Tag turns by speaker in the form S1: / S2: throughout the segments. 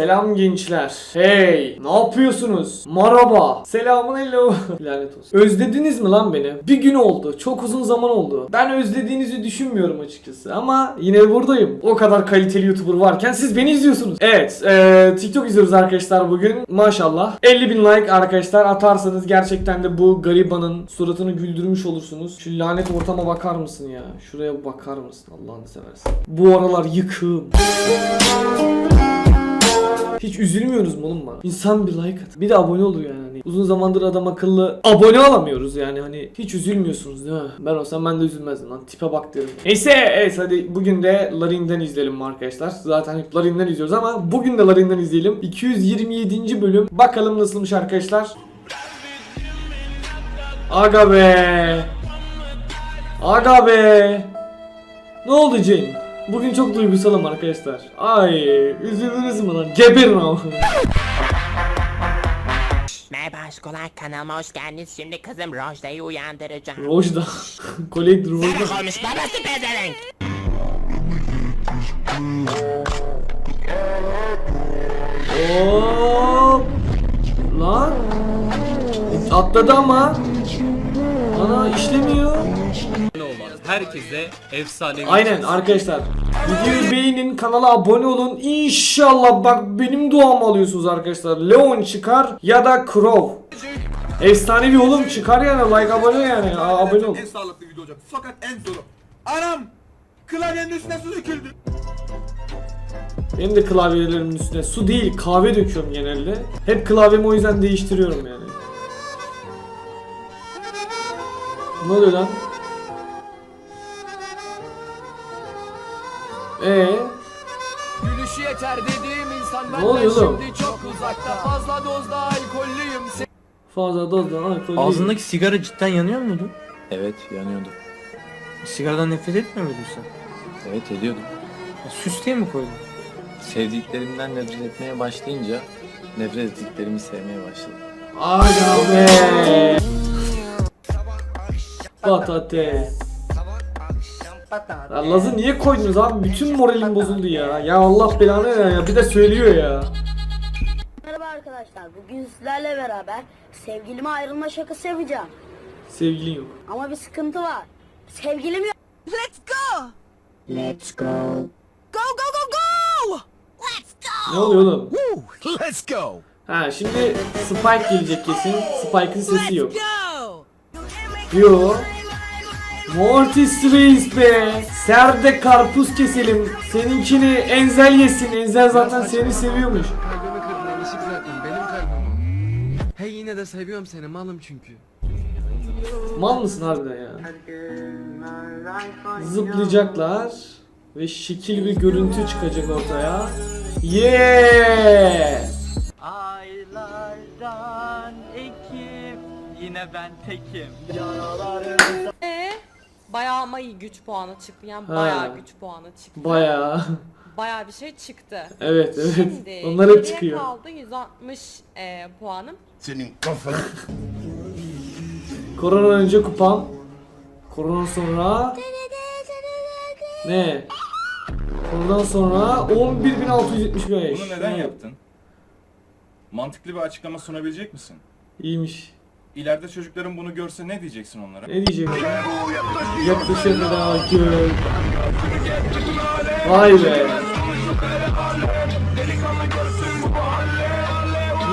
S1: Selam gençler. Hey, ne yapıyorsunuz? Merhaba. Selamun hello. Lanet olsun. Özlediniz mi lan beni? Bir gün oldu. Çok uzun zaman oldu. Ben özlediğinizi düşünmüyorum açıkçası. Ama yine buradayım. O kadar kaliteli YouTuber varken siz beni izliyorsunuz. Evet, eee, TikTok izliyoruz arkadaşlar bugün. Maşallah. 50 bin like arkadaşlar atarsanız gerçekten de bu garibanın suratını güldürmüş olursunuz. Şu lanet ortama bakar mısın ya? Şuraya bakar mısın Allah'ını seversen. Bu aralar yıkığım. Hiç üzülmüyoruz mu oğlum bana? İnsan bir like at. Bir de abone olur yani. Hani uzun zamandır adam akıllı abone alamıyoruz yani. Hani hiç üzülmüyorsunuz değil mi? Ben olsam ben de üzülmezdim lan. Tipe bak derim. Neyse evet hadi bugün de Larin'den izleyelim arkadaşlar. Zaten hep Larin'den izliyoruz ama bugün de Larin'den izleyelim. 227. bölüm. Bakalım nasılmış arkadaşlar. Aga be. Aga be. Ne oldu Jane? Bugün çok duygusalım arkadaşlar. Ay üzüldünüz mü lan? Geberin ama.
S2: Merhaba aşkolar kanalıma hoş geldiniz. Şimdi kızım Rojda'yı uyandıracağım.
S1: Rojda. Kolej Rojda.
S2: Konuş babası pezevenk.
S1: Hop. Lan. Atladı ama. Ana işlemiyor.
S3: Herkese efsane
S1: Aynen arkadaşlar. Videoyu beğenin, kanala abone olun. İnşallah bak benim duamı alıyorsunuz arkadaşlar. Leon çıkar ya da Crow. Efsanevi oğlum çıkar yani like abone yani. A- abone ol.
S4: En sağlıklı video olacak. Fakat en zoru. Anam! Klavyenin üstüne su döküldü.
S1: Benim de klavyelerimin üstüne su değil kahve döküyorum genelde. Hep klavyemi o yüzden değiştiriyorum yani. Ne oluyor lan? Ee,
S5: Gülüşü yeter dediğim insan benden
S1: oluyor oğlum?
S5: şimdi çok uzakta Fazla dozda alkollüyüm
S1: fazla dozdan alkol.
S6: Ağzındaki sigara cidden yanıyor muydu? Evet yanıyordu. Sigaradan nefret etmiyor muydun sen? Evet ediyordum. Ya, süs diye mi koydun? Sevdiklerimden nefret etmeye başlayınca nefret ettiklerimi sevmeye başladım.
S1: Aga be. Patates. Ya Laz'ı niye koydunuz abi? Bütün moralim bozuldu ya. Ya Allah belanı ver ya. Bir de söylüyor ya.
S7: Merhaba arkadaşlar. Bugün sizlerle beraber sevgilime ayrılma şakası yapacağım.
S1: Sevgilin yok.
S7: Ama bir sıkıntı var. Sevgilim yok.
S1: Ne oluyor oğlum?
S4: Let's go.
S1: Ha şimdi Spike gelecek kesin. Spike'ın sesi yok. Yo. Mortis Reis be. Serde karpuz keselim. Seninkini Enzel yesin. Enzel zaten seni seviyormuş.
S5: Kalbimi kırdın alışık zaten benim kalbim o. Hey yine de seviyorum seni malım çünkü
S1: Mal mısın harbiden ya? Zıplayacaklar. Ve şekil bir görüntü çıkacak ortaya. Yeah!
S8: Aylardan ekip yine ben tekim.
S9: Ee, bayağı ama iyi güç puanı çıktı. Yani
S1: Ha.
S9: bayağı güç puanı çıktı.
S1: Bayağı.
S9: Bayağı bir şey çıktı.
S1: evet evet.
S9: Şimdi
S1: Onlar hep
S9: geriye
S1: çıkıyor.
S9: kaldı 160 e, puanım.
S4: Senin kafanı.
S1: Korona önce kupam. Korona sonra... Ne? Ondan sonra 11.675.
S10: Bunu neden yaptın? Mantıklı bir açıklama sunabilecek misin?
S1: İyiymiş.
S10: İleride çocukların bunu görse ne diyeceksin onlara?
S1: Ne diyeceğim? Yaklaşır daha gör. Vay be.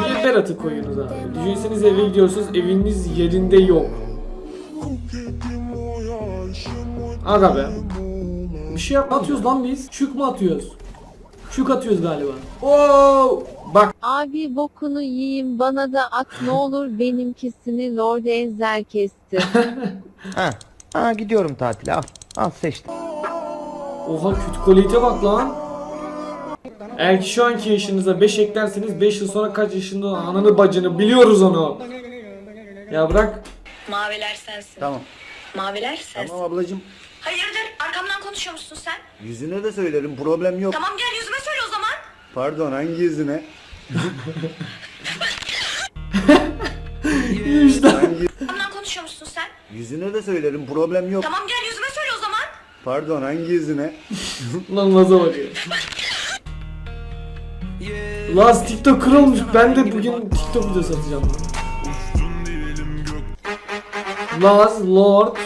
S1: Niye Berat'ı koyuyorsunuz abi? Düşünsenize eve gidiyorsunuz eviniz yerinde yok. Aga be. Bir şey yap atıyoruz lan biz. Şük mü atıyoruz? Şük atıyoruz galiba. Oo! Bak
S11: Abi bokunu yiyeyim bana da at ne olur benimkisini Lord Enzer kesti.
S8: Ha. Ha gidiyorum tatile al. Al seçtim.
S1: Oha kötü kolite bak lan. Eğer ki şu anki yaşınıza 5 eklerseniz 5 yıl sonra kaç yaşında ananı bacını biliyoruz onu. Ya bırak.
S7: Maviler sensin.
S8: Tamam.
S7: Maviler sensin.
S8: Tamam ablacım.
S7: Hayırdır? Arkamdan konuşuyor musun sen?
S8: Yüzüne de söylerim problem yok.
S7: Tamam gel yüzüme söyle o zaman.
S8: Pardon hangi yüzüne?
S1: İşte.
S8: Hangi
S7: Arkamdan konuşuyor musun sen?
S8: yüzüne de söylerim problem yok.
S7: Tamam gel yüzüme söyle o zaman.
S8: Pardon hangi yüzüne?
S1: Lan Laz'a bakıyor.
S5: Yeah
S1: Laz TikTok kırılmış. Ben de bugün TikTok videosu atacağım. Laz, Lord,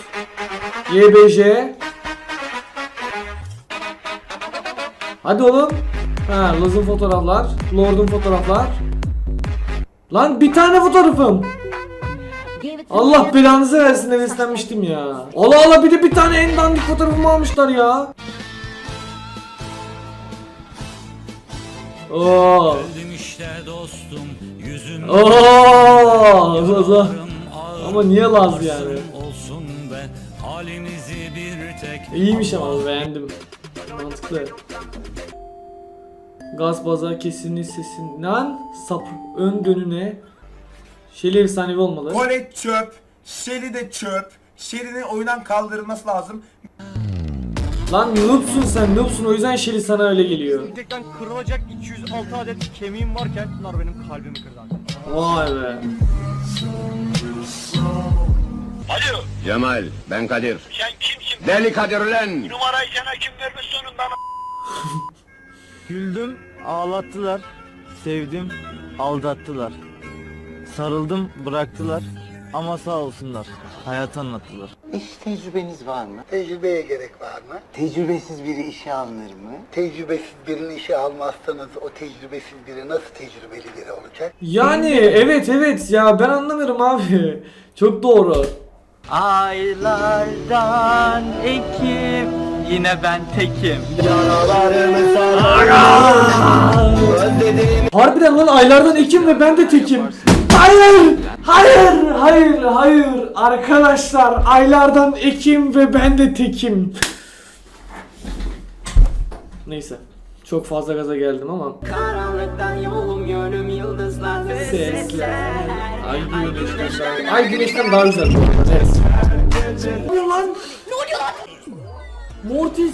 S1: YBJ. Hadi oğlum. Ha, Laz'ın fotoğraflar, Lord'un fotoğraflar. Lan bir tane fotoğrafım. Allah belanızı versin heveslenmiştim ya. Allah Allah bir de bir tane en dandik fotoğrafımı almışlar ya. Oo. Oo. Ama niye Laz yani? İyiymiş ama beğendim. Mantıklı. Gaz baza kesinli sesinden sap ön dönüne Şeyli efsanevi olmalı.
S4: Kole çöp. Shelly de çöp. Shelly'nin oyundan kaldırılması lazım.
S1: Lan noobsun sen noobsun o yüzden Shelly sana öyle geliyor.
S5: Tekten kırılacak 206 adet kemiğim varken bunlar benim kalbimi kırdı.
S1: Vay be.
S8: Cemal, ben Kadir.
S4: Sen kimsin?
S8: Deli Kadir ulan.
S4: Numarayı sana kim vermiş sonunda?
S5: Güldüm, ağlattılar. Sevdim, aldattılar. Sarıldım, bıraktılar. Ama sağ olsunlar. Hayat anlattılar.
S2: İş tecrübeniz var mı?
S12: Tecrübeye gerek var mı?
S2: Tecrübesiz biri işe alınır mı?
S12: Tecrübesiz birini işe almazsanız o tecrübesiz biri nasıl tecrübeli biri olacak?
S1: Yani evet evet ya ben anlamıyorum abi. Çok doğru.
S5: Aylardan Ekim, yine ben tekim.
S1: Harbiden lan aylardan Ekim ve ben de tekim. Hayır! Hayır! Hayır! Hayır! Arkadaşlar aylardan Ekim ve ben de tekim. Neyse. Çok fazla gaza geldim ama.
S2: Karanlıktan yolum gönlüm yıldızlar
S1: Sesler. Ay güneşten daha, ay güneşten daha güzel bu arada. Evet. Ne oluyor lan? Ne oluyor lan? Mortis.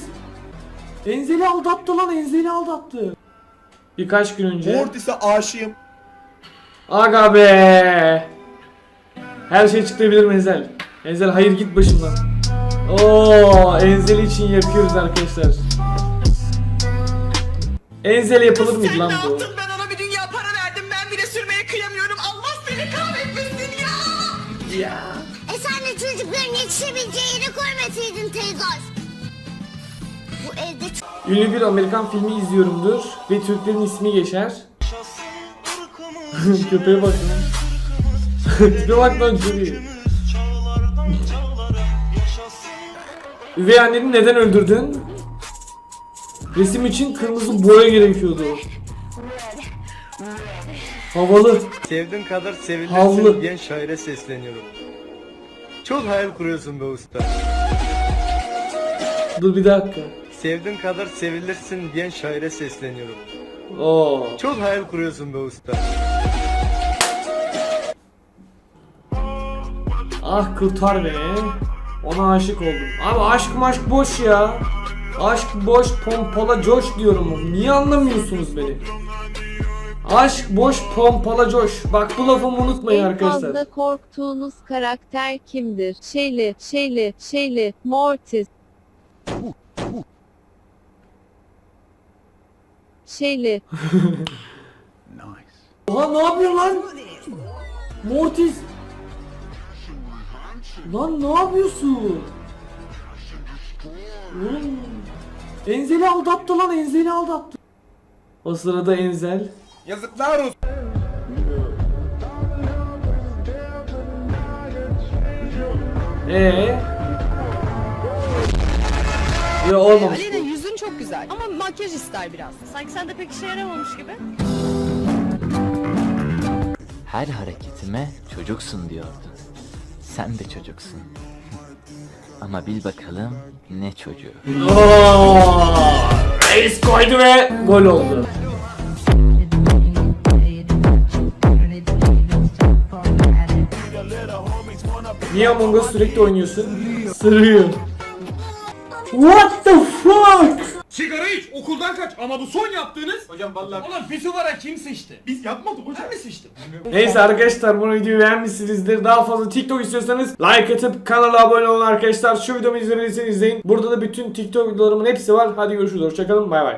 S1: Enzel'i aldattı lan Enzel'i aldattı. Birkaç gün önce.
S4: Mortis'e aşığım.
S1: Aga be. Her şey çıkabilir Enzel. Enzel hayır git başımdan. Oo, Enzel için yapıyoruz arkadaşlar. Enzel yapılır mıydı lan bu?
S2: Ya
S7: E sen de çocukların yetişebileceği yere koymasaydın teyzor. Bu evde
S1: Ünlü bir Amerikan filmi izliyorumdur ve Türklerin ismi geçer. Köpeğe bak lan. Tipe bak lan iyi. Üvey anneni neden öldürdün? Resim için kırmızı boya gerekiyordu. Havalı.
S5: Sevdiğin kadar sevilirsin
S1: Havlu.
S5: diyen şaire sesleniyorum. Çok hayal kuruyorsun be usta.
S1: Dur bir dakika.
S5: Sevdiğin kadar sevilirsin diyen şaire sesleniyorum.
S1: Oo.
S5: Çok hayal kuruyorsun be usta.
S1: Ah kurtar beni. Ona aşık oldum. Abi aşk maşk boş ya. Aşk boş pompala coş diyorum. Niye anlamıyorsunuz beni? Aşk boş pompala coş. Bak bu lafımı unutmayın
S11: En
S1: arkadaşlar.
S11: fazla korktuğunuz karakter kimdir? Şeyli, Şeyli, Şeyli, Mortis. Şeyli.
S1: Oha ne yapıyor lan? Mortis. Lan ne yapıyorsun? Oğlum. Enzel'i aldattı lan Enzel'i aldattı. O sırada Enzel.
S4: Yazıklar olsun.
S1: Ee. Ya olmamış. bu.
S9: yüzün çok güzel ama makyaj ister biraz. Sanki sende pek işe yaramamış gibi.
S2: Her hareketime çocuksun diyordun Sen de çocuksun Ama bil bakalım ne çocuğu
S1: Oo, Reis koydu ve gol oldu. Niye Among Us sürekli oynuyorsun? Sırıyor. What the fuck?
S4: Sigara iç, okuldan kaç. Ama bu son yaptığınız... Hocam vallahi... Ulan pisuvara kim seçti? Biz yapmadık hocam. Ben mi seçtim?
S1: Neyse arkadaşlar bu videoyu beğenmişsinizdir. Daha fazla TikTok istiyorsanız like atıp kanala abone olun arkadaşlar. Şu videomu izlemediyseniz izleyin. Burada da bütün TikTok videolarımın hepsi var. Hadi görüşürüz. Hoşçakalın. Bay bay.